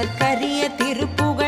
மலர் கரிய திருப்புக